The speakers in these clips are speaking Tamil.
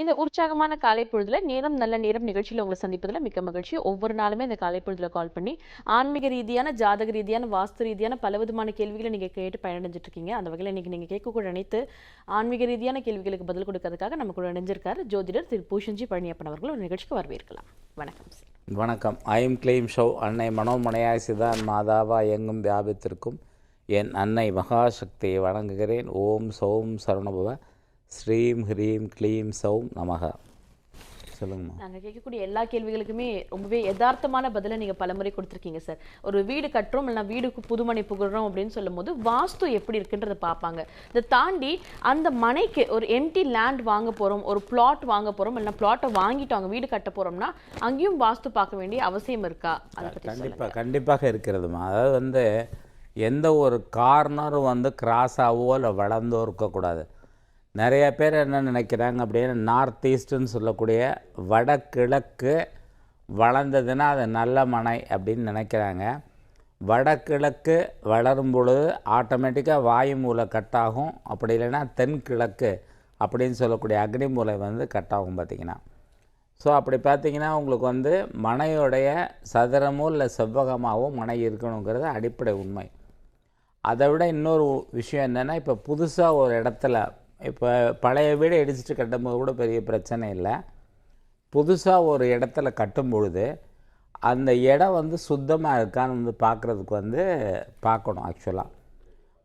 இந்த உற்சாகமான காலை பொழுதுல நேரம் நல்ல நேரம் நிகழ்ச்சியில் உங்களை சந்திப்பதில் மிக்க மகிழ்ச்சி. ஒவ்வொரு நாளுமே இந்த காலை பொழுதுல கால் பண்ணி ஆன்மீக ரீதியான ஜாதக ரீதியான வாஸ்து ரீதியான பல விதமான கேள்விகளை நீங்கள் கேட்டு பயனடைஞ்சிட்டு இருக்கீங்க. அந்த வகையில் இன்றைக்கி நீங்கள் கேட்கக்கூடிய அனைத்து ஆன்மீக ரீதியான கேள்விகளுக்கு பதில் கொடுக்கறதுக்காக நம்ம கூட இணைஞ்சிருக்காரு ஜோதிடர் திரு. பூஷன்ஜி பழனியப்பன் அவர்கள். ஒரு நிகழ்ச்சிக்கு வரவேற்கலாம். வணக்கம் வணக்கம். ஐம் கிளைம் ஷோ அன்னை மனோமனையாய் சிதான் மாதாவா எங்கும் வியாபித்திருக்கும். என் அன்னை மகாசக்தியை வணங்குகிறேன். ஓம் சோம் சரணபவ. ஸ்ரீம் ஹ்ரீம் க்ளீம் சௌம் நமக. சொல்லுங்கம்மா. நாங்க கேட்கக்கூடிய எல்லா கேள்விகளுக்குமே ரொம்பவே யதார்த்தமான பதிலை நீங்க பலமுறை கொடுத்துருக்கீங்க சார். ஒரு வீடு கட்டுறோம் இல்லைனா வீடுக்கு புதுமனை புகுறோம் அப்படின்னு சொல்லும்போது வாஸ்து எப்படி இருக்குன்றத பார்ப்பாங்க. இதை தாண்டி அந்த மனைக்கு ஒரு எம்டி லேண்ட் வாங்க போறோம் ஒரு பிளாட் வாங்க போறோம் இல்லைனா பிளாட்டை வாங்கிட்டோம் வீடு கட்ட போறோம்னா அங்கேயும் வாஸ்து பார்க்க வேண்டிய அவசியம் இருக்கா? அதை கண்டிப்பாக கண்டிப்பாக இருக்கிறதுமா. அதாவது வந்து எந்த ஒரு கார்னரும் வந்து கிராஸாவோ இல்லை வளர்ந்தோ இருக்கக்கூடாது. நிறைய பேர் என்ன நினைக்கிறாங்க அப்படின்னா நார்த் ஈஸ்ட்டுன்னு சொல்லக்கூடிய வடகிழக்கு வளர்ந்ததுன்னா அது நல்ல மனை அப்படின்னு நினைக்கிறாங்க. வடகிழக்கு வளரும் பொழுது ஆட்டோமேட்டிக்காக வாயு மூலை கட்டாகும். அப்படி இல்லைன்னா தென்கிழக்கு அப்படின்னு சொல்லக்கூடிய அக்னி மூலை வந்து கட்டாகும் பார்த்திங்கன்னா. ஸோ அப்படி பார்த்தீங்கன்னா உங்களுக்கு வந்து மனையுடைய சதுரமோ இல்லை செவ்வகமாகவோ மனை இருக்கணுங்கிறது அடிப்படை உண்மை. அதை விட இன்னொரு விஷயம் என்னென்னா இப்போ புதுசாக ஒரு இடத்துல இப்போ பழைய வீடு இடிச்சிட்டு கட்டும்போது கூட பெரிய பிரச்சனை இல்லை. புதுசாக ஒரு இடத்துல கட்டும் பொழுது அந்த இடம் வந்து சுத்தமாக இருக்கான்னு வந்து பார்க்குறதுக்கு வந்து பார்க்கணும் ஆக்சுவலாக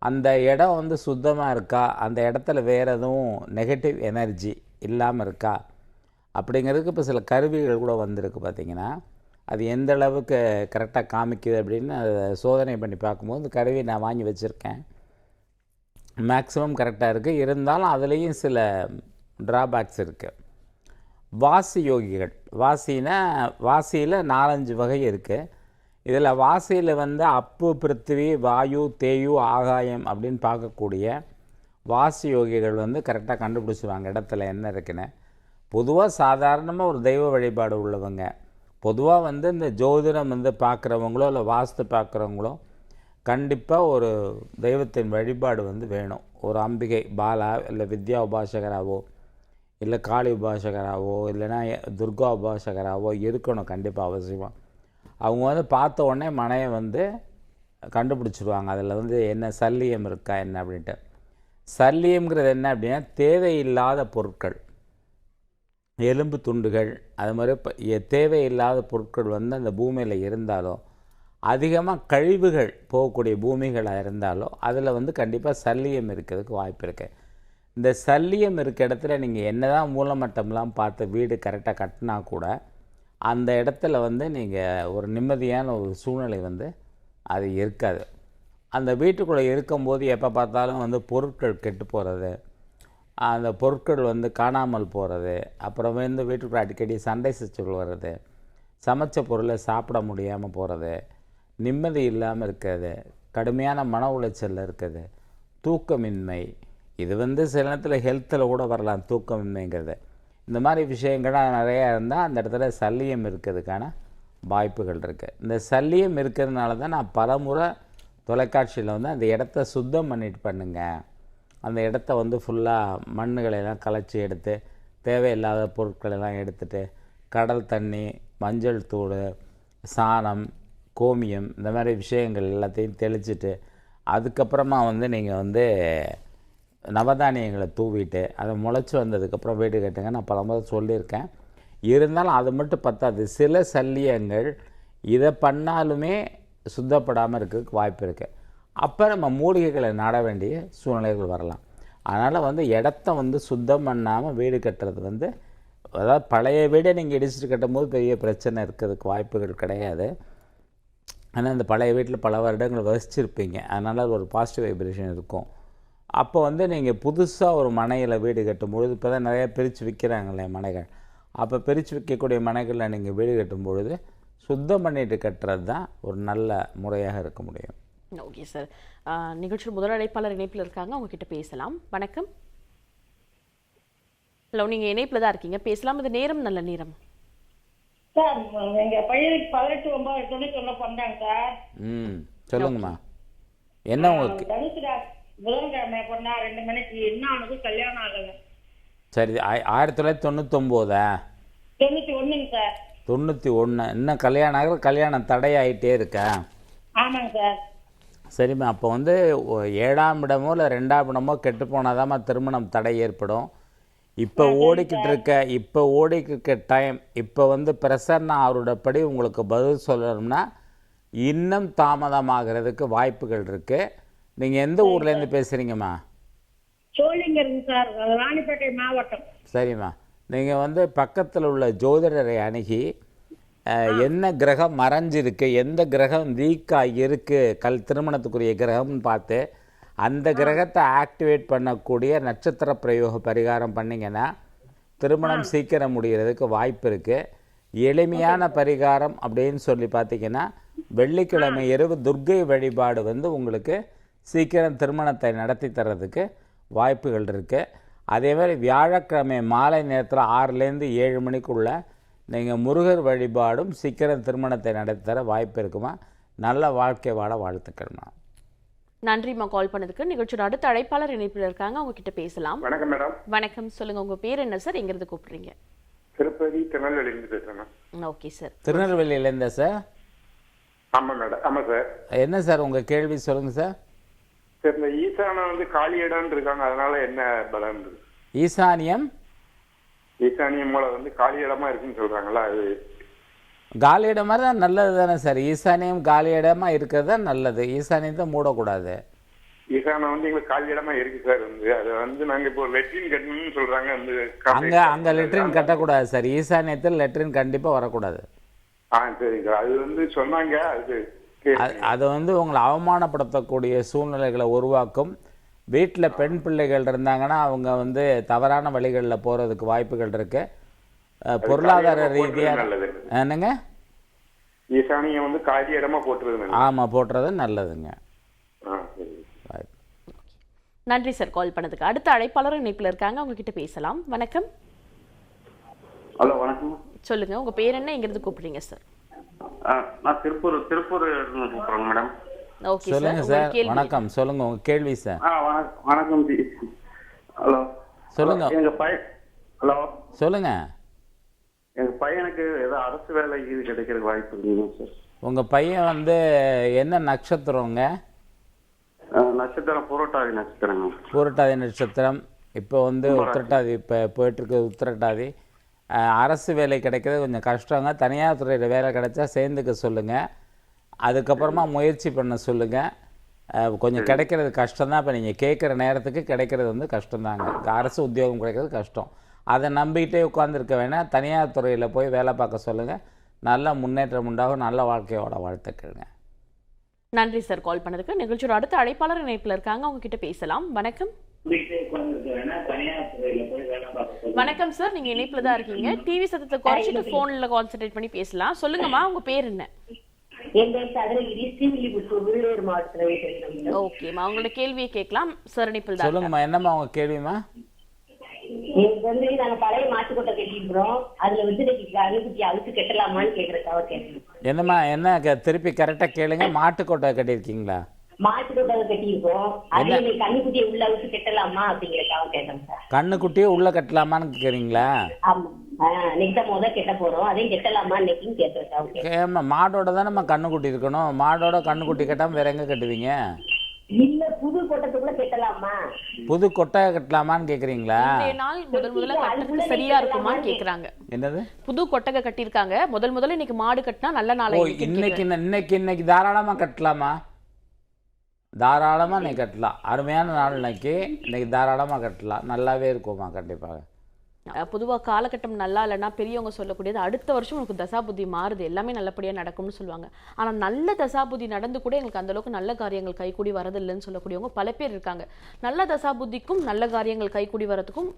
அந்த இடம் வந்து சுத்தமாக இருக்கா? அந்த இடத்துல வேறு எதுவும் நெகட்டிவ் எனர்ஜி இல்லாமல் இருக்கா? அப்படிங்கிறதுக்கு இப்போ சில கருவிகள் கூட வந்திருக்கு பார்த்திங்கன்னா அது எந்த அளவுக்கு கரெக்டாக காமிக்குது அப்படின்னு அதை சோதனை பண்ணி பார்க்கும்போது இந்த கருவி நான் வாங்கி வச்சுருக்கேன். மேக்ஸிமம் கரெக்டாக இருக்குது இருந்தாலும் அதுலேயும் சில ட்ராபேக்ஸ் இருக்குது வாசி யோகிகள். வாசினா வாசியில் நாலஞ்சு வகை இருக்குது இதில் வாசியில் வந்து அப்பு பிருத்திவி வாயு தேயு ஆகாயம் அப்படின்னு பார்க்கக்கூடிய வாசி யோகிகள் வந்து கரெக்டாக கண்டுபிடிச்சிருவாங்க. இடத்துல என்ன இருக்குன்னு. பொதுவாக சாதாரணமாக ஒரு தெய்வ வழிபாடு உள்ளவங்க பொதுவாக வந்து இந்த ஜோதிடம் வந்து பார்க்குறவங்களோ இல்லை வாஸ்து பார்க்குறவங்களோ கண்டிப்பாக ஒரு தெய்வத்தின் வழிபாடு வந்து வேணும். ஒரு அம்பிகை பாலா இல்லை வித்யா உபாசகராகவோ இல்லை காளி உபாசகராகவோ இல்லைன்னா துர்கா உபாசகராகவோ இருக்கணும் கண்டிப்பாக அவசியமாக அவங்க வந்து பார்த்த உடனே மனையை வந்து கண்டுபிடிச்சிருவாங்க. அதில் வந்து என்ன சல்லியம் இருக்கா என்ன அப்படின்ட்டு. சல்லியம்ங்கிறது என்ன அப்படின்னா தேவையில்லாத பொருட்கள். எலும்பு துண்டுகள் அது மாதிரி இப்போ தேவையில்லாத பொருட்கள் வந்து அந்த பூமியில் இருந்தாலும் அதிகமாக கழிவுகள் போகக்கூடிய பூமிகளாக இருந்தாலோ அதில் வந்து கண்டிப்பாக சல்லியம் இருக்கிறதுக்கு வாய்ப்பு இருக்குது இந்த சல்லியம் இருக்க இடத்துல நீங்கள் என்ன தான் மூலமட்டம்லாம் பார்த்து வீடு கரெக்டாக கட்டினா கூட அந்த இடத்துல வந்து நீங்கள் ஒரு நிம்மதியான ஒரு சூழ்நிலை வந்து அது இருக்காது. அந்த வீட்டுக்குள்ளே இருக்கும்போது எப்போ பார்த்தாலும் வந்து பொருட்கள் கெட்டு போகிறது அந்த பொருட்கள் வந்து காணாமல் போகிறது அப்புறம் வந்து வீட்டுக்குள்ளே அடிக்கடி சண்டை சச்சுகள் வர்றது சமைச்ச பொருளை சாப்பிட முடியாமல் போகிறது நிம்மதி இல்லாமல் இருக்கிறது கடுமையான மன உளைச்சலில் இருக்குது தூக்கமின்மை. இது வந்து சில நேரத்தில் ஹெல்த்தில் கூட வரலாம் தூக்கமின்மைங்கிறது. இந்த மாதிரி விஷயங்கள்லாம் நிறையா இருந்தால் அந்த இடத்துல சல்லியம் இருக்கிறதுக்கான வாய்ப்புகள் இருக்குது இந்த சல்லியம் இருக்கிறதுனால தான் நான் பலமுறை தொலைக்காட்சியில் வந்து அந்த இடத்த சுத்தம் பண்ணிட்டு பண்ணுங்க. அந்த இடத்த வந்து ஃபுல்லாக மண்ணுகளை எல்லாம் கலைச்சி எடுத்து தேவையில்லாத பொருட்களெல்லாம் எடுத்துகிட்டு கடல் தண்ணி மஞ்சள் தூள் சாணம் கோமியம் இந்த மாதிரி விஷயங்கள் எல்லாத்தையும் தெளிச்சிட்டு அதுக்கப்புறமா வந்து நீங்கள் வந்து நவதானியங்களை தூவிட்டு அதை முளைச்சி வந்ததுக்கப்புறம் வீடு கட்டுங்க. நான் பல முறை சொல்லியிருக்கேன். இருந்தாலும் அது மட்டும் பத்தாது. சில சல்லியங்கள் இதை பண்ணாலுமே சுத்தப்படாமல் இருக்கிறதுக்கு வாய்ப்பு இருக்குது அப்போ நம்ம மூலிகைகளை நாட வேண்டிய சூழ்நிலைகள் வரலாம். அதனால் வந்து இடத்த வந்து சுத்தம் பண்ணாமல் வீடு கட்டுறது வந்து அதாவது பழைய வீடை நீங்கள் இடிச்சிட்டு கட்டும்போது பெரிய பிரச்சனை இருக்கிறதுக்கு வாய்ப்புகள் கிடையாது. ஆனால் இந்த பழைய வீட்டில் பல வருடங்கள் வசிச்சிருப்பீங்க. அதனால் அது ஒரு பாசிட்டிவ் வைப்ரேஷன் இருக்கும். அப்போ வந்து நீங்கள் புதுசாக ஒரு மனையில் வீடு கட்டும்பொழுது இப்போ தான் நிறையா பிரித்து விற்கிறாங்களே மனைகள். அப்போ பிரித்து விற்கக்கூடிய மனைகளில் நீங்கள் வீடு கட்டும் பொழுது சுத்தம் பண்ணிட்டு கட்டுறது தான் ஒரு நல்ல முறையாக இருக்க முடியும். Okay sir. நிகழ்ச்சியில் முதல் அழைப்பாளர் இணைப்பில் இருக்காங்க. உங்ககிட்ட பேசலாம். வணக்கம். ஹலோ நீங்கள் இணைப்பில் தான் இருக்கீங்க. பேசலாம். இது நேரம் நல்ல நேரம். சார் எங்க பையனுக்கு பதினெட்டு ஒன்பது தொண்ணூத்தி ஒண்ணு பண்ணாங்க சார். ம் சொல்லுங்கம்மா. என்ன உங்களுக்கு? தனுசு புதன்கிழமை பண்ணா ரெண்டு மணிக்கு என்ன ஆனது கல்யாணம் ஆகல. சரி ஆய- ஆயிரத்தி தொள்ளாயிரத்தி தொண்ணூத்தொம்போதா? தொண்ணூத்தி ஒண்ணுங்க சார். தொண்ணூற்றி ஒன்று இன்னும் கல்யாணம் ஆகிற கல்யாணம் தடையாயிட்டே இருக்கா? ஆமாங்க சார். சரிம்மா அப்போ வந்து ஏழாம் இடமோ இல்லை ரெண்டாம் இடமோ கெட்டு போனாதாம்மா திருமணம் தடை ஏற்படும். இப்போ ஓடிக்கிட்டு இருக்க இப்போ ஓடிக்கிட்டு இருக்க டைம் இப்போ வந்து பிரசன்ன அவரோட படி உங்களுக்கு பதில் சொல்லணும்னா இன்னும் தாமதமாகிறதுக்கு வாய்ப்புகள் இருக்குது நீங்கள் எந்த ஊர்லேருந்து பேசுகிறீங்கம்மா சோழிங்கருங்க சார் ராணிப்பேட்டை மாவட்டம். சரிம்மா. நீங்கள் வந்து பக்கத்தில் உள்ள ஜோதிடரை அணுகி என்ன கிரகம் மறைஞ்சிருக்கு எந்த கிரகம் வீக்காக இருக்குது கல் திருமணத்துக்குரிய கிரகம்னு பார்த்து அந்த கிரகத்தை ஆக்டிவேட் பண்ணக்கூடிய நட்சத்திர பிரயோக பரிகாரம் பண்ணிங்கன்னா திருமணம் சீக்கிரம் முடிகிறதுக்கு வாய்ப்பு இருக்குது எளிமையான பரிகாரம் அப்படின்னு சொல்லி பார்த்தீங்கன்னா வெள்ளிக்கிழமை இரவு துர்க்கை வழிபாடு வந்து உங்களுக்கு சீக்கிரம் திருமணத்தை நடத்தி தர்றதுக்கு வாய்ப்புகள் இருக்குது அதே மாதிரி வியாழக்கிழமை மாலை நேரத்தில் ஆறுலேருந்து ஏழு மணிக்குள்ள நீங்கள் முருகர் வழிபாடும் சீக்கிரம் திருமணத்தை நடத்தி தர வாய்ப்பு இருக்குமா? நல்ல வாழ்க்கை வாழ வாழ்த்துக்கள்மா. நன்றிம்மா கால் பண்ணதுக்கு. நிகழ்ச்சியோட அடுத்த அழைப்பாளர் இணைப்பில் இருக்காங்க. அவங்க கிட்ட பேசலாம். வணக்கம் மேடம் வணக்கம். சொல்லுங்க உங்க பேர் என்ன சார் எங்கிருந்து கூப்பிடுறீங்க? திருப்பதி திருநெல்வேலியிலிருந்து பேசுறேன் ஓகே சார் திருநெல்வேலியிலேருந்தா சார் ஆமாம் மேடம் ஆமாம் சார் என்ன சார் உங்கள் கேள்வி சொல்லுங்கள் சார் சார் இந்த ஈசானம் வந்து காலி இடம்னு இருக்காங்க. அதனால என்ன பலன் இருக்கு? ஈசானியம்? ஈசானியம் மூலம் வந்து காலி இடமா இருக்குன்னு சொல்றாங்களா அது காலி இடம் மாதிரி தான் நல்லது தானே சார்? ஈசானியம் காலி இடமா இருக்கிறது தான் நல்லது. ஈசானியத்தை மூடக்கூடாது. ஈசானம் வந்து எங்களுக்கு காலி இடமா இருக்கு சார் வந்து. அது வந்து நாங்க இப்போ லெட்ரின் கட்டணும்னு சொல்றாங்க வந்து அங்கே அங்கே லெட்ரின் கட்டக்கூடாது சார். ஈசானியத்தில் லெட்ரின் கண்டிப்பாக வரக்கூடாது. ஆ சரிங்க அது வந்து சொன்னாங்க அது அது வந்து உங்களை அவமானப்படுத்தக்கூடிய சூழ்நிலைகளை உருவாக்கும். வீட்டில் பெண் பிள்ளைகள் இருந்தாங்கன்னா அவங்க வந்து தவறான வழிகளில் போகிறதுக்கு வாய்ப்புகள் இருக்கு. அஹ், பொருளாதார ரீதியாக நல்லது. என்னங்க? ஈசானியம் வந்து காலி இடமா நல்லது ஆமாம் போட்டுறது நல்லதுங்க. நன்றி சார் கால் பண்ணதுக்கு. அடுத்த அழைப்பாளர் இணைப்பில் இருக்காங்க. அவங்க கிட்ட பேசலாம். வணக்கம். ஹலோ வணக்கம். சொல்லுங்க. உங்க பேர் என்ன? எங்கிருந்து கூப்பிடுறீங்க சார்? ஆ, நான் திருப்பூர் திருப்பூர் கூப்பிட்றேங்க மேடம். Okay sir. சொல்லுங்க சார். வணக்கம். சொல்லுங்க உங்க கேள்வி சார். வணக்கம் வணக்கம் ஜி. ஹலோ. சொல்லுங்க. எங்க பையன் ஹலோ. சொல்லுங்க. எங்க பையனுக்கு ஏதோ அரசு வேலை இது கிடைக்கிறதுக்கு வாய்ப்பு இருக்குங்க சார். உங்க பையன் வந்து என்ன நட்சத்திரங்க? நட்சத்திரம் புரோட்டாதி நட்சத்திரங்க. பூரட்டாதி நட்சத்திரம். இப்போ வந்து உத்திரட்டாதி இப்போ போயிட்டுருக்கு உத்திரட்டாதி. அரசு வேலை கிடைக்கிறது கொஞ்சம் கஷ்டங்க. தனியார் துறையில் வேலை கிடைச்சா சேர்ந்துக்க சொல்லுங்கள் அதுக்கப்புறமா முயற்சி பண்ண சொல்லுங்கள் கொஞ்சம் கிடைக்கிறது கஷ்டம் தான் இப்போ நீங்கள் கேட்குற நேரத்துக்கு கிடைக்கிறது வந்து கஷ்டம்தாங்க. அரசு உத்தியோகம் கிடைக்கிறது கஷ்டம். அதை நம்பிக்கிட்டே உட்காந்துருக்க வேணால் தனியார் துறையில் போய் வேலை பார்க்க சொல்லுங்கள் நல்ல முன்னேற்றம் உண்டாகும். நல்ல வாழ்க்கையோட வாழ்த்துக்கள்ங்க. நன்றி சார் கால் பண்ணதுக்கு. நிகழ்ச்சியோட அடுத்த அழைப்பாளர் இணைப்பில் இருக்காங்க. அவங்க கிட்ட பேசலாம். வணக்கம். வணக்கம் சார். நீங்க இணைப்புல தான் இருக்கீங்க. டிவி சத்தத்தை குறைச்சிட்டு போன்ல கான்சென்ட்ரேட் பண்ணி பேசலாம். சொல்லுங்கம்மா உங்க பேர் என்ன? ஓகேம்மா. உங்களோட கேள்வியை கேட்கலாம். சார் இணைப்பில் தான் சொல்லுங்கம்மா. என்னம்மா உங்க கேள்விம்மா? எனக்கு வந்து நாங்க பழைய மாட்டுக்கொட்டை கட்டியிருக்கிறோம். அதுல வந்து அணுகுட்டி அவுத்து கட்டலாமான்னு கேக்குறதுக்காக கேட்டேன் என்னம்மா என்ன திருப்பி கரெக்டாக கேளுங்க. மாட்டுக்கோட்டை கட்டியிருக்கீங்களா? மாட்டுக்கொட்டை கட்டியிருக்கோம். அது இன்னைக்கு கண்ணுக்குட்டியை உள்ள அவுத்து கட்டலாமா அப்படிங்கறதுக்காக கேட்டேன் சார். கண்ணுக்குட்டியே உள்ளே கட்டலாமான்னு ஆமா. தான் மாடோட தானேம்மா கண்ணுக்குட்டி இருக்கணும். மாடோட கண்ணுக்குட்டி கட்டாமல் வேற எங்கே கட்டுவீங்க? இல்ல புது கொட்டத்துக்குள்ள கட்டலாமா? புது கொட்டை கட்டலாமான்னு கேட்குறீங்களா இன்றைய நாள் முதல் முதல்ல கட்டுறது சரியா இருக்குமான்னு கேக்குறாங்க. என்னது? புது கொட்டகை கட்டியிருக்காங்க. முதல் முதல்ல இன்னைக்கு மாடு கட்டினா நல்ல நாளை இன்னைக்கு இன்ன- இன்னைக்கு இன்னைக்கு தாராளமாக கட்டலாமா? தாராளமாக இன்னைக்கு கட்டலாம். அருமையான நாள் இன்னைக்கு. இன்னைக்கு தாராளமாக கட்டலாம். நல்லாவே இருக்கும்மா கண்டிப்பாக. பொதுவாக காலகட்டம் நல்லா இல்லைன்னா பெரியவங்க சொல்லக்கூடியது அடுத்த வருஷம் உனக்கு தசாபுத்தி மாறுது எல்லாமே நல்லபடியாக நடக்கும்னு சொல்லுவாங்க. ஆனால் நல்ல தசாபுத்தி நடந்து கூட எங்களுக்கு அந்தளவுக்கு நல்ல காரியங்கள் கைகூடி வரதில்லைன்னு சொல்லக்கூடியவங்க பல பேர் இருக்காங்க. நல்ல தசாபுத்திக்கும் நல்ல காரியங்கள் கைகூடி வரதுக்கும்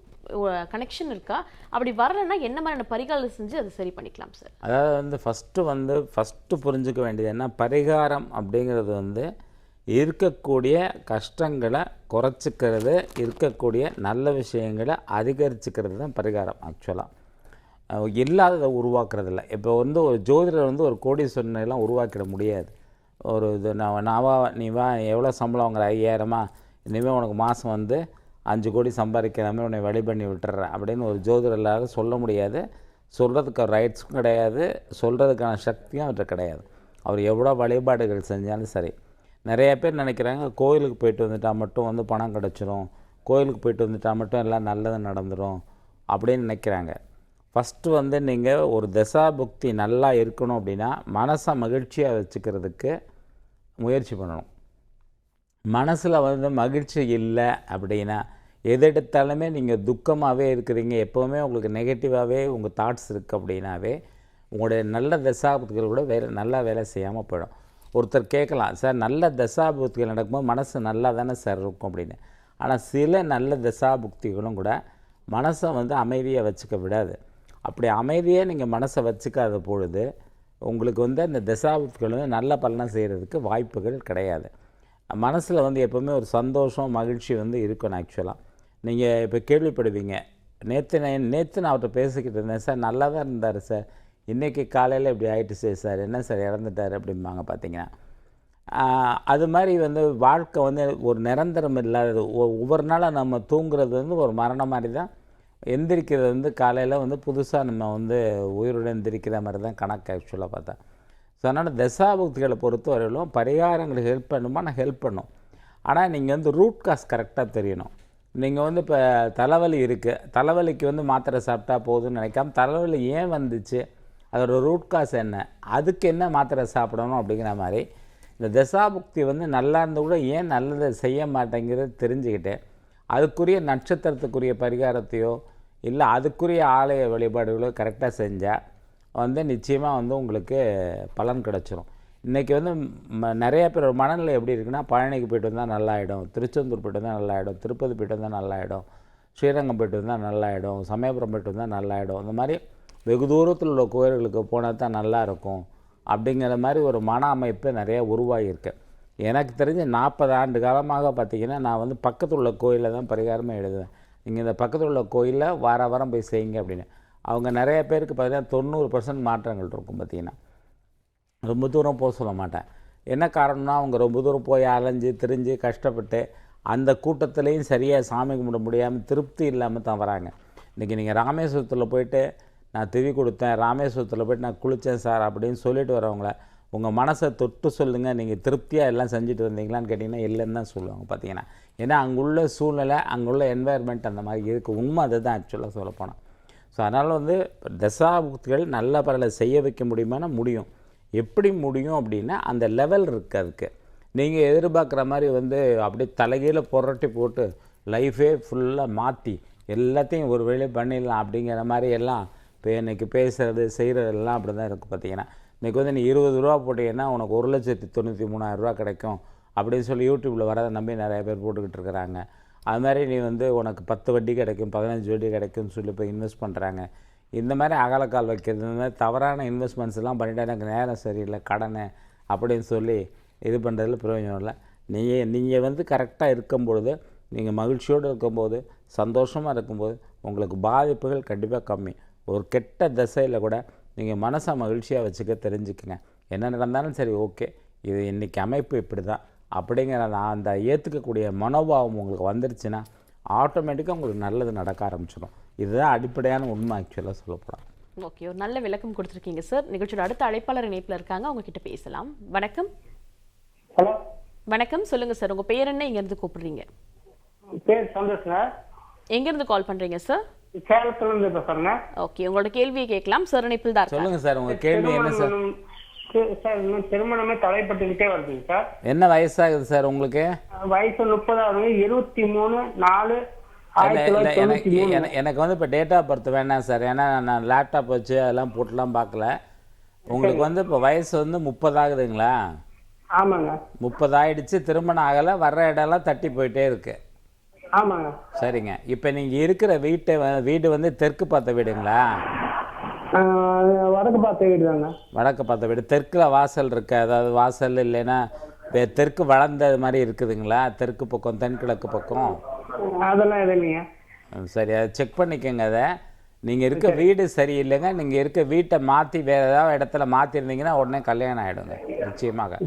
கனெக்ஷன் இருக்கா? அப்படி வரலைன்னா என்ன மாதிரியான பரிகாரம் செஞ்சு அதை சரி பண்ணிக்கலாம் சார் அதாவது வந்து ஃபஸ்ட்டு வந்து ஃபஸ்ட்டு புரிஞ்சுக்க வேண்டியது என்ன? பரிகாரம் அப்படிங்கிறது வந்து இருக்கக்கூடிய கஷ்டங்களை குறைச்சிக்கிறது இருக்கக்கூடிய நல்ல விஷயங்களை அதிகரிச்சுக்கிறது தான் பரிகாரம் ஆக்சுவலாக இல்லாததை உருவாக்குறதில்ல. இப்போ வந்து ஒரு ஜோதிடர் வந்து ஒரு கோடி எல்லாம் உருவாக்கிட முடியாது. ஒரு இது நான் நான் வா நீ வா எவ்வளோ சம்பளம் வாங்குற? ஐயாயிரமா? இனிமேல் உனக்கு மாதம் வந்து அஞ்சு கோடி சம்பாதிக்கிற மாதிரி உன்னை வழி பண்ணி விட்டுறேன் அப்படின்னு ஒரு ஜோதிடர்களால் சொல்ல முடியாது. சொல்கிறதுக்கு ரைட்ஸும் கிடையாது. சொல்கிறதுக்கான சக்தியும் அவர்கிட்ட கிடையாது. அவர் எவ்வளோ வழிபாடுகள் செஞ்சாலும் சரி. நிறைய பேர் நினைக்கிறாங்க கோயிலுக்கு போயிட்டு வந்துட்டா மட்டும் வந்து பணம் கிடச்சிரும். கோயிலுக்கு போயிட்டு வந்துட்டா மட்டும் எல்லாம் நல்லது நடந்துடும் அப்படின்னு நினைக்கிறாங்க. ஃபஸ்ட்டு வந்து நீங்கள் ஒரு தசா புக்தி நல்லா இருக்கணும் அப்படின்னா மனசை மகிழ்ச்சியாக வச்சுக்கிறதுக்கு முயற்சி பண்ணணும். மனசில் வந்து மகிழ்ச்சி இல்லை அப்படின்னா எது எடுத்தாலுமே நீங்கள் துக்கமாகவே இருக்கிறீங்க. எப்போவுமே உங்களுக்கு நெகட்டிவாகவே உங்கள் தாட்ஸ் இருக்குது அப்படின்னாவே உங்களுடைய நல்ல தசாபுத்திகள் கூட வேலை நல்லா வேலை செய்யாமல் போயிடும். ஒருத்தர் கேட்கலாம் சார் நல்ல தசாபுக்திகள் நடக்கும்போது மனசு நல்லா தானே சார் இருக்கும்? அப்படின்னு. ஆனால் சில நல்ல தசாபுக்திகளும் கூட மனசை வந்து அமைதியாக வச்சுக்க விடாது. அப்படி அமைதியாக நீங்கள் மனசை வச்சுக்காத பொழுது உங்களுக்கு வந்து அந்த தசாபுக்திகள் வந்து நல்ல பலனை செய்கிறதுக்கு வாய்ப்புகள் கிடையாது. மனசில் வந்து எப்போவுமே ஒரு சந்தோஷம் மகிழ்ச்சி வந்து இருக்கணும் ஆக்சுவலாக நீங்கள் இப்போ கேள்விப்படுவீங்க நேற்று நான் நேற்று நான் அவர்கிட்ட பேசிக்கிட்டு இருந்தேன் சார் நல்லா தான் இருந்தார் சார். இன்றைக்கி காலையில் இப்படி ஆகிட்டு சார் என்ன சார் இறந்துட்டார் அப்படிம்பாங்க பார்த்தீங்கன்னா அது மாதிரி வந்து வாழ்க்கை வந்து ஒரு நிரந்தரம் இல்லாதது. ஒ- ஒவ்வொரு நாளாக நம்ம தூங்குறது வந்து ஒரு மரணம் மாதிரி தான் எந்திரிக்கிறது வந்து காலையில் வந்து புதுசாக நம்ம வந்து உயிருடன் எந்திரிக்கிற மாதிரி தான் கணக்கு ஆக்சுவலாக பார்த்தா. ஸோ அதனால் தசாபக்திகளை பொறுத்த வரையிலும் பரிகாரங்களுக்கு ஹெல்ப் பண்ணுமா? நான் ஹெல்ப் பண்ணும். ஆனால் நீங்கள் வந்து ரூட் காஸ் கரெக்டாக தெரியணும். நீங்கள் வந்து இப்போ தலைவலி இருக்குது தலைவலிக்கு வந்து மாத்திரை சாப்பிட்டா போதும்னு நினைக்காம தலைவலி ஏன் வந்துச்சு? அதோட ரூட் காஸ் என்ன? அதுக்கு என்ன மாத்திரை சாப்பிடணும் அப்படிங்கிற மாதிரி இந்த தசாபுக்தி வந்து நல்லா இருந்தால் கூட ஏன் நல்லதை செய்ய மாட்டேங்கிறத தெரிஞ்சுக்கிட்டு அதுக்குரிய நட்சத்திரத்துக்குரிய பரிகாரத்தையோ இல்லை அதுக்குரிய ஆலய வழிபாடுகளோ கரெக்டாக செஞ்சால் வந்து நிச்சயமாக வந்து உங்களுக்கு பலன் கிடச்சிரும். இன்றைக்கி வந்து ம- நிறைய பேர் மனநிலை எப்படி இருக்குன்னா பழனிக்கு போயிட்டு வந்தால் நல்லாயிடும் திருச்செந்தூர் போய்ட்டு வந்தால் நல்லாயிடும் திருப்பதி போய்ட்டு வந்தால் நல்லாயிடும் ஸ்ரீரங்கம் போயிட்டு வந்தால் நல்லாயிடும் சமயபுரம் போய்ட்டு வந்தால் நல்லாயிடும் இந்த மாதிரி வெகு தூரத்தில் உள்ள கோயில்களுக்கு போனால் தான் நல்லா இருக்கும் அப்படிங்கிற மாதிரி ஒரு மன அமைப்பு நிறையா உருவாகியிருக்கு. எனக்கு தெரிஞ்சு நாற்பது ஆண்டு காலமாக பார்த்தீங்கன்னா நான் வந்து பக்கத்தில் உள்ள கோயிலில் தான் பரிகாரமாக எழுதுவேன். நீங்கள் இந்த பக்கத்தில் உள்ள கோயிலில் வார வாரம் போய் செய்யுங்க அப்படின்னு. அவங்க நிறைய பேருக்கு பார்த்திங்கன்னா தொண்ணூறு பர்சன்ட் மாற்றங்கள் இருக்கும் பார்த்தீங்கன்னா. ரொம்ப தூரம் போக சொல்ல மாட்டேன். என்ன காரணம்னா அவங்க ரொம்ப தூரம் போய் அலைஞ்சு திரிஞ்சு கஷ்டப்பட்டு அந்த கூட்டத்துலேயும் சரியாக சாமி கும்பிட முடியாமல் திருப்தி இல்லாமல் தான் வராங்க. இன்றைக்கி நீங்கள் ராமேஸ்வரத்தில் போயிட்டு நான் திவி கொடுத்தேன் ராமேஸ்வரத்தில் போயிட்டு நான் குளித்தேன் சார் அப்படின்னு சொல்லிட்டு வரவங்கள உங்கள் மனசை தொட்டு சொல்லுங்கள் நீங்கள் திருப்தியாக எல்லாம் செஞ்சுட்டு வந்தீங்களான்னு கேட்டிங்கன்னா இல்லைன்னு தான் சொல்லுவாங்க பார்த்தீங்கன்னா ஏன்னா அங்குள்ள சூழ்நிலை அங்குள்ள என்வாயர்மெண்ட் அந்த மாதிரி இருக்குது உண்மை அதை தான் ஆக்சுவலாக சொல்லப்போனால் ஸோ அதனால் வந்து தசாபுக்திகள் நல்ல பரலை செய்ய வைக்க முடியுமானா முடியும். எப்படி முடியும் அப்படின்னா அந்த லெவல் இருக்குது அதுக்கு. நீங்கள் எதிர்பார்க்குற மாதிரி வந்து அப்படியே தலைகீழ புரட்டி போட்டு லைஃபே ஃபுல்லாக மாற்றி எல்லாத்தையும் ஒரு வேலையை பண்ணிடலாம் அப்படிங்கிற மாதிரி எல்லாம் இப்போ இன்றைக்கி பேசுகிறது செய்கிறதெல்லாம் அப்படி தான் இருக்குது பார்த்தீங்கன்னா. இன்றைக்கி வந்து நீ இருபது ரூபா போட்டீங்கன்னா உனக்கு ஒரு லட்சத்தி தொண்ணூற்றி மூணாயிரரூவா கிடைக்கும் அப்படின்னு சொல்லி யூடியூப்பில் வரதை நம்பி நிறைய பேர் போட்டுக்கிட்டு இருக்கிறாங்க. அது மாதிரி நீ வந்து உனக்கு பத்து வட்டி கிடைக்கும் பதினஞ்சு வட்டி கிடைக்கும்னு சொல்லி இப்போ இன்வெஸ்ட் பண்ணுறாங்க இந்த மாதிரி அகலக்கால் வைக்கிறது இந்த மாதிரி தவறான இன்வெஸ்ட்மெண்ட்ஸ்லாம் பண்ணிவிட்டு பண்ணிட்டா எனக்கு நேரம் சரியில்லை கடனை அப்படின்னு சொல்லி இது பண்ணுறதுல பிரயோஜனம் இல்லை. நீங்கள் நீங்கள் வந்து கரெக்டாக இருக்கும்பொழுது நீங்கள் மகிழ்ச்சியோடு இருக்கும்போது சந்தோஷமாக இருக்கும்போது உங்களுக்கு பாதிப்புகள் கண்டிப்பாக கம்மி. ஒரு கெட்ட திசையில் கூட நீங்கள் மனசை மகிழ்ச்சியாக வச்சுக்க தெரிஞ்சுக்கங்க. என்ன நடந்தாலும் சரி ஓகே. இது இன்றைக்கி அமைப்பு இப்படி தான் அப்படிங்கிற அந்த- அந்த ஏற்றுக்கக்கூடிய மனோபாவம் உங்களுக்கு வந்துருச்சுன்னா ஆட்டோமேட்டிக்காக உங்களுக்கு நல்லது நடக்க ஆரம்பிச்சிடும். இதுதான் அடிப்படையான உண்மை ஆக்சுவலாக சொல்லப்போனால் ஓகே ஒரு நல்ல விளக்கம் கொடுத்துருக்கீங்க சார். நிகழ்ச்சியோட அடுத்த அழைப்பாளர் இணைப்பில் இருக்காங்க அவங்க கிட்ட பேசலாம். வணக்கம். ஹலோ. வணக்கம் சொல்லுங்க சார். உங்க பேர் என்ன? இங்க இருந்து கூப்பிடுறீங்க பேர் சந்தோஷங்க. எங்க இருந்து கால் பண்றீங்க சார்? சேலத்துல இருந்து பேசுறேங்க ஓகே உங்களோட கேள்வியை கேட்கலாம். சார் இணைப்பில் தான் சொல்லுங்கள் சார் உங்கள் கேள்வி என்ன சார் சார் இன்னும் திருமணமே தடைப்பட்டுக்கிட்டே வருதுங்க சார். என்ன வயசாகுது சார் உங்களுக்கு? வயசு முப்பதாவது இருபத்தி மூணு. நாலு எனக்கு எனக்கு வந்து இப்போ டேட் ஆஃப் பர்த் வேணாம் சார் ஏன்னா நான் லேப்டாப் வச்சு அதெல்லாம் போட்டுலாம் பார்க்கல. உங்களுக்கு வந்து இப்போ வயசு வந்து முப்பது ஆகுதுங்களா ஆமாங்க. முப்பது ஆயிடுச்சு திருமணம் ஆகலை வர்ற இடம்லாம் தட்டி போயிட்டே இருக்கு. ஆமாங்க. சரிங்க. இப்போ நீங்கள் இருக்கிற வீட்டை வீடு வந்து தெற்கு பார்த்த வீடுங்களா? வடக்கு பார்த்த வீடு தாங்க வடக்கு பார்த்த வீடு. தெற்கில் வாசல் இருக்கு. அதாவது வாசல் இல்லைன்னா தெற்கு வளர்ந்த மாதிரி இருக்குதுங்களா? தெற்கு பக்கம் தென்கிழக்கு பக்கம்? அதெல்லாம் எதுவும் இல்லைங்க. சரி. அதை செக் பண்ணிக்கோங்க அதை. நீங்கள் இருக்க வீடு சரியில்லைங்க. நீங்கள் இருக்க வீட்டை மாற்றி வேறு ஏதாவது இடத்துல மாற்றிருந்தீங்கன்னா உடனே கல்யாணம் ஆகிடுங்க நிச்சயமாக.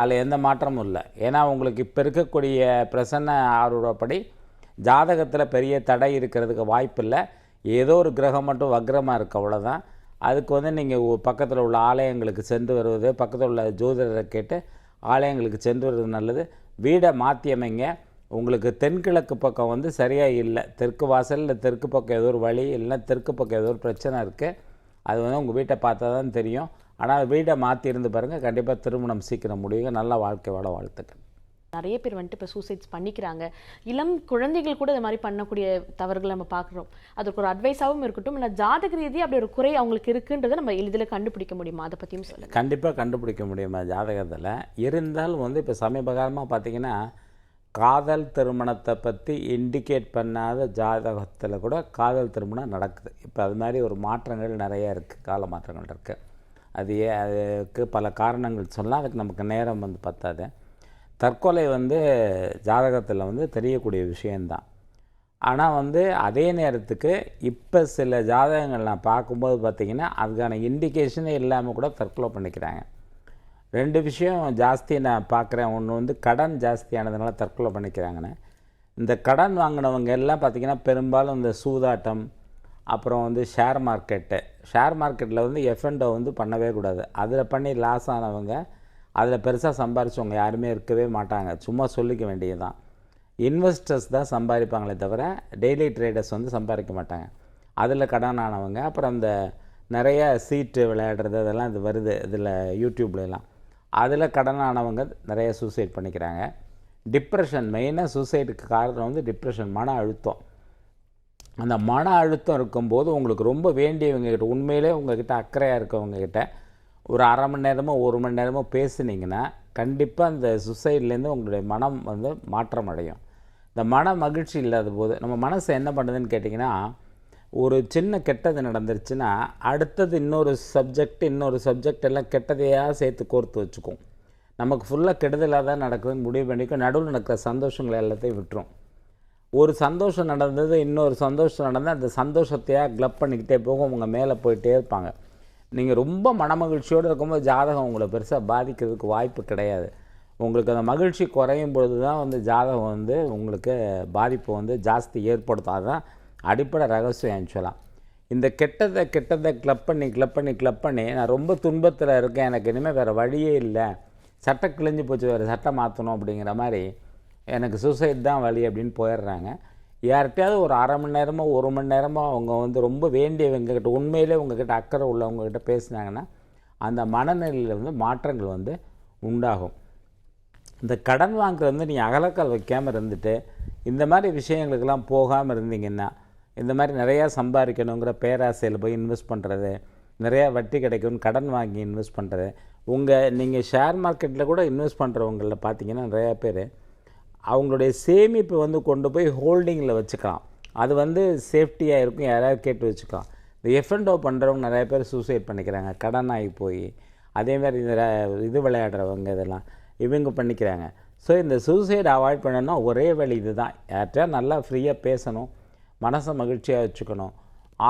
அதில் எந்த மாற்றமும் இல்லை. ஏன்னா உங்களுக்கு இப்போ இருக்கக்கூடிய பிரசன்ன ஆர்வப்படி ஜாதகத்தில் பெரிய தடை இருக்கிறதுக்கு வாய்ப்பில்லை. ஏதோ ஒரு கிரகம் மட்டும் வக்ரமாக இருக்கு அவ்வளோதான் அதுக்கு வந்து நீங்கள் பக்கத்தில் உள்ள ஆலயங்களுக்கு சென்று வருவது பக்கத்தில் உள்ள ஜோதிடரை கேட்டு ஆலயங்களுக்கு சென்று வருவது நல்லது. வீடை மாற்றி அமைங்க. உங்களுக்கு தென்கிழக்கு பக்கம் வந்து சரியாக இல்லை. தெற்கு வாசல் இல்லை தெற்கு பக்கம் ஏதோ ஒரு வழி இல்லைன்னா தெற்கு பக்கம் ஏதோ ஒரு பிரச்சனை இருக்குது அது வந்து உங்கள் வீட்டை பார்த்தா தான் தெரியும். ஆனால் வீடை மாற்றி இருந்து பாருங்கள் கண்டிப்பாக திருமணம் சீக்கிரம் முடியுங்க. நல்ல வாழ்க்கை வாழ வாழ்த்துக்கள். நிறைய பேர் வந்துட்டு இப்போ சூசைட்ஸ் பண்ணிக்கிறாங்க. இளம் குழந்தைகள் கூட இது மாதிரி பண்ணக்கூடிய தவறுகளை நம்ம பார்க்குறோம். அதுக்கு ஒரு அட்வைஸாகவும் இருக்கட்டும் இல்லை ஜாதக ரீதியாக அப்படி ஒரு குறை அவங்களுக்கு இருக்குன்றதை நம்ம எளிதில் கண்டுபிடிக்க முடியுமா? அதை பற்றியும் சொல்லுங்கள் கண்டிப்பாக கண்டுபிடிக்க முடியுமா ஜாதகத்தில்? இருந்தாலும் வந்து இப்போ சமீப காலமாக பார்த்தீங்கன்னா காதல் திருமணத்தை பற்றி இண்டிகேட் பண்ணாத ஜாதகத்தில் கூட காதல் திருமணம் நடக்குது. இப்போ அது மாதிரி ஒரு மாற்றங்கள் நிறைய இருக்குது கால மாற்றங்கள் இருக்குது அது அதுக்கு பல காரணங்கள் சொன்னால் அதுக்கு நமக்கு நேரம் வந்து பத்தாது. தற்கொலை வந்து ஜாதகத்தில் வந்து தெரியக்கூடிய விஷயந்தான் ஆனால் வந்து அதே நேரத்துக்கு இப்போ சில ஜாதகங்கள் நான் பார்க்கும்போது பார்த்திங்கன்னா அதுக்கான இண்டிகேஷனே இல்லாமல் கூட தற்கொலை பண்ணிக்கிறாங்க. ரெண்டு விஷயம் ஜாஸ்தி நான் பார்க்குறேன் ஒன்று வந்து கடன் ஜாஸ்தியானதுனால தற்கொலை பண்ணிக்கிறாங்கன்னு. இந்த கடன் வாங்கினவங்க எல்லாம் பார்த்திங்கன்னா பெரும்பாலும் இந்த சூதாட்டம் அப்புறம் வந்து ஷேர் மார்க்கெட்டு ஷேர் மார்க்கெட்டில் வந்து எஃப்என்டோ வந்து பண்ணவே கூடாது. அதில் பண்ணி லாஸ் ஆனவங்க அதில் பெருசாக சம்பாரிச்சவங்க யாருமே இருக்கவே மாட்டாங்க. சும்மா சொல்லிக்க வேண்டியதுதான். இன்வெஸ்டர்ஸ் தான் சம்பாதிப்பாங்களே தவிர டெய்லி ட்ரேடர்ஸ் வந்து சம்பாதிக்க மாட்டாங்க. அதில் கடன் ஆனவங்க அப்புறம் அந்த நிறைய சீட்டு விளையாடுறது அதெல்லாம் இது வருது இதில் யூடியூப்லலாம் அதில் கடன் ஆனவங்க நிறைய சூசைட் பண்ணிக்கிறாங்க. டிப்ரெஷன் மெயினாக சூசைடுக்கு காரணம் வந்து டிப்ரெஷன் மன அழுத்தம். அந்த மன அழுத்தம் இருக்கும்போது உங்களுக்கு ரொம்ப வேண்டியவங்க கிட்ட உண்மையிலே உங்ககிட்ட அக்கறையாக இருக்கவங்க கிட்ட ஒரு அரை மணி நேரமோ ஒரு மணி நேரமோ பேசுனீங்கன்னா கண்டிப்பாக அந்த சுசைட்லேருந்து உங்களுடைய மனம் வந்து மாற்றம் அடையும் இந்த மன மகிழ்ச்சி இல்லாத போது நம்ம மனசு என்ன பண்ணுதுன்னு கேட்டிங்கன்னா ஒரு சின்ன கெட்டது நடந்துருச்சுன்னா அடுத்தது இன்னொரு சப்ஜெக்ட் இன்னொரு சப்ஜெக்ட் எல்லாம் கெட்டதையாக சேர்த்து கோர்த்து வச்சுக்கும். நமக்கு ஃபுல்லாக கெடுதலாக தான் நடக்குதுன்னு முடிவு பண்ணிக்கும். நடுவில் நடக்கிற சந்தோஷங்களை எல்லாத்தையும் விட்டுரும். ஒரு சந்தோஷம் நடந்தது இன்னொரு சந்தோஷம் நடந்தால் அந்த சந்தோஷத்தையாக க்ளப் பண்ணிக்கிட்டே போகும். உங்கள் மேலே போயிட்டே இருப்பாங்க. நீங்கள் ரொம்ப மனமகிழ்ச்சியோடு இருக்கும்போது ஜாதகம் உங்களை பெருசாக பாதிக்கிறதுக்கு வாய்ப்பு கிடையாது. உங்களுக்கு அந்த மகிழ்ச்சி குறையும் பொழுது தான் வந்து ஜாதகம் வந்து உங்களுக்கு பாதிப்பு வந்து ஜாஸ்தி ஏற்படுத்தாதான் அடிப்படை ரகசியம் ஆக்சுவலாக இந்த கெட்டதை கெட்டதை க்ளப் பண்ணி க்ளப் பண்ணி க்ளப் பண்ணி நான் ரொம்ப துன்பத்தில் இருக்கேன். எனக்கு இனிமேல் வேறு வழியே இல்லை. சட்டை கிழிஞ்சு போச்சு வேறு சட்டை மாற்றணும் அப்படிங்கிற மாதிரி எனக்கு சூசைட் தான் வழி அப்படின்னு போயிடுறாங்க. யார்கிட்டயாவது ஒரு அரை மணி நேரமோ ஒரு மணி நேரமோ அவங்க வந்து ரொம்ப வேண்டியவங்கக்கிட்ட உண்மையிலே உங்ககிட்ட அக்கறை உள்ளவங்க பேசினாங்கன்னா பேசுனாங்கன்னா அந்த மனநிலையில் வந்து மாற்றங்கள் வந்து உண்டாகும். இந்த கடன் வாங்குறது வந்து நீங்கள் அகலக்கால் வைக்காமல் இருந்துட்டு இந்த மாதிரி விஷயங்களுக்கெல்லாம் போகாமல் இருந்தீங்கன்னா இந்த மாதிரி நிறையா சம்பாதிக்கணுங்கிற பேராசையில் போய் இன்வெஸ்ட் பண்ணுறது நிறையா வட்டி கிடைக்கும்னு கடன் வாங்கி இன்வெஸ்ட் பண்ணுறது உங்கள் நீங்கள் ஷேர் மார்க்கெட்டில் கூட இன்வெஸ்ட் பண்ணுறவங்களில் பார்த்தீங்கன்னா நிறையா பேர் அவங்களுடைய சேமிப்பு வந்து கொண்டு போய் ஹோல்டிங்கில் வச்சுக்கலாம். அது வந்து சேஃப்டியாக இருக்கும் யாராவது கேட்டு வச்சுக்கலாம். இந்த எஃப்என்டோ பண்ணுறவங்க நிறைய பேர் சூசைட் பண்ணிக்கிறாங்க. கடன் ஆகி போய் அதே மாதிரி இந்த இது விளையாடுறவங்க இதெல்லாம் இவங்க பண்ணிக்கிறாங்க. ஸோ இந்த சூசைட் அவாய்ட் பண்ணணும்னா ஒரே வழி இதுதான். யார்கிட்டயா நல்லா ஃப்ரீயாக பேசணும் மனசை மகிழ்ச்சியாக வச்சுக்கணும்.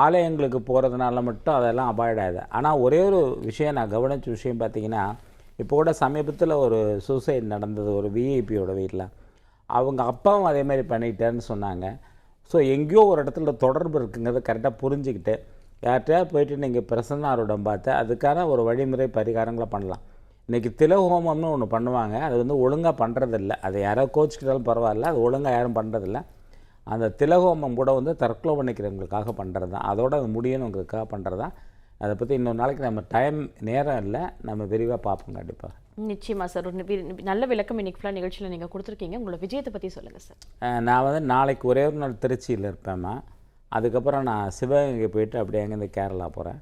ஆலயங்களுக்கு போகிறதுனால மட்டும் அதெல்லாம் அவாய்ட் ஆகுது. ஆனால் ஒரே ஒரு விஷயம் நான் கவனிச்ச விஷயம் பார்த்திங்கன்னா இப்போ கூட சமீபத்தில் ஒரு சூசைட் நடந்தது ஒரு விஐபியோட வீட்டில். அவங்க அப்பாவும் அதே மாதிரி பண்ணிட்டாருன்னு சொன்னாங்க. ஸோ எங்கேயோ ஒரு இடத்துல தொடர்பு இருக்குங்கிறத கரெக்டாக புரிஞ்சுக்கிட்டு யார்கிட்டயா போயிட்டு நீங்கள் பிரசன்னாரோடம் பார்த்து அதுக்கான ஒரு வழிமுறை பரிகாரங்களை பண்ணலாம். இன்றைக்கி திலஹோமம்னு ஒன்று பண்ணுவாங்க. அது வந்து ஒழுங்காக பண்ணுறதில்ல அதை யாரோ கோச்சிக்கிட்டாலும் பரவாயில்ல. அது ஒழுங்காக யாரும் பண்ணுறதில்ல அந்த திலஹோமம் கூட வந்து தற்கொலை பண்ணிக்கிறவங்களுக்காக பண்ணுறது தான் அதோட அது முடியணுங்கிறதுக்காக பண்ணுறது தான் அதை பற்றி இன்னொரு நாளைக்கு நம்ம டைம் நேரம் இல்லை நம்ம விரிவாக பார்ப்போம் கண்டிப்பாக நிச்சயமா சார். ஒரு நல்ல விளக்கம் இன்னைக்கு ஃபுல்லாக நிகழ்ச்சியில் நீங்கள் கொடுத்துருக்கீங்க. உங்களோட விஜயத்தை பற்றி சொல்லுங்கள் சார். நான் வந்து நாளைக்கு ஒரே ஒரு நாள் திருச்சியில் இருப்பேம்மா. அதுக்கப்புறம் நான் சிவகங்கை போயிட்டு அப்படியே அங்கேருந்து கேரளா போகிறேன்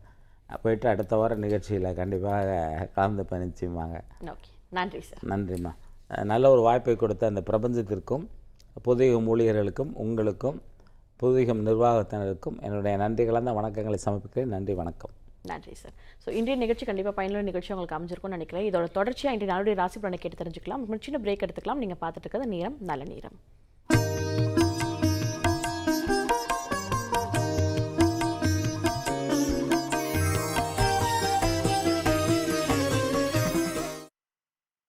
போயிட்டு அடுத்த வாரம் நிகழ்ச்சியில் கண்டிப்பாக கலந்து நிச்சயமாங்க ஓகே நன்றி சார். நன்றிம்மா. நல்ல ஒரு வாய்ப்பை கொடுத்த அந்த பிரபஞ்சத்திற்கும் புதிய ஊழியர்களுக்கும் உங்களுக்கும் புதிகம் நிர்வாகத்தினருக்கும் என்னுடைய நன்றி கலந்த வணக்கங்களை சமர்ப்பிக்கிறேன். நன்றி வணக்கம். நன்றி சார் ஸோ இன்றைய நிகழ்ச்சி கண்டிப்பாக பயனுள்ள நிகழ்ச்சி உங்களுக்கு அமைஞ்சிருக்கும்னு நினைக்கிறேன். இதோட தொடர்ச்சியாக இன்றைய நாளுடைய ராசி பலனை கேட்டு தெரிஞ்சுக்கலாம். சின்ன பிரேக் எடுத்துக்கலாம். நீங்கள் பார்த்துட்டு இருக்கிறது நேரம் நல்ல நேரம்.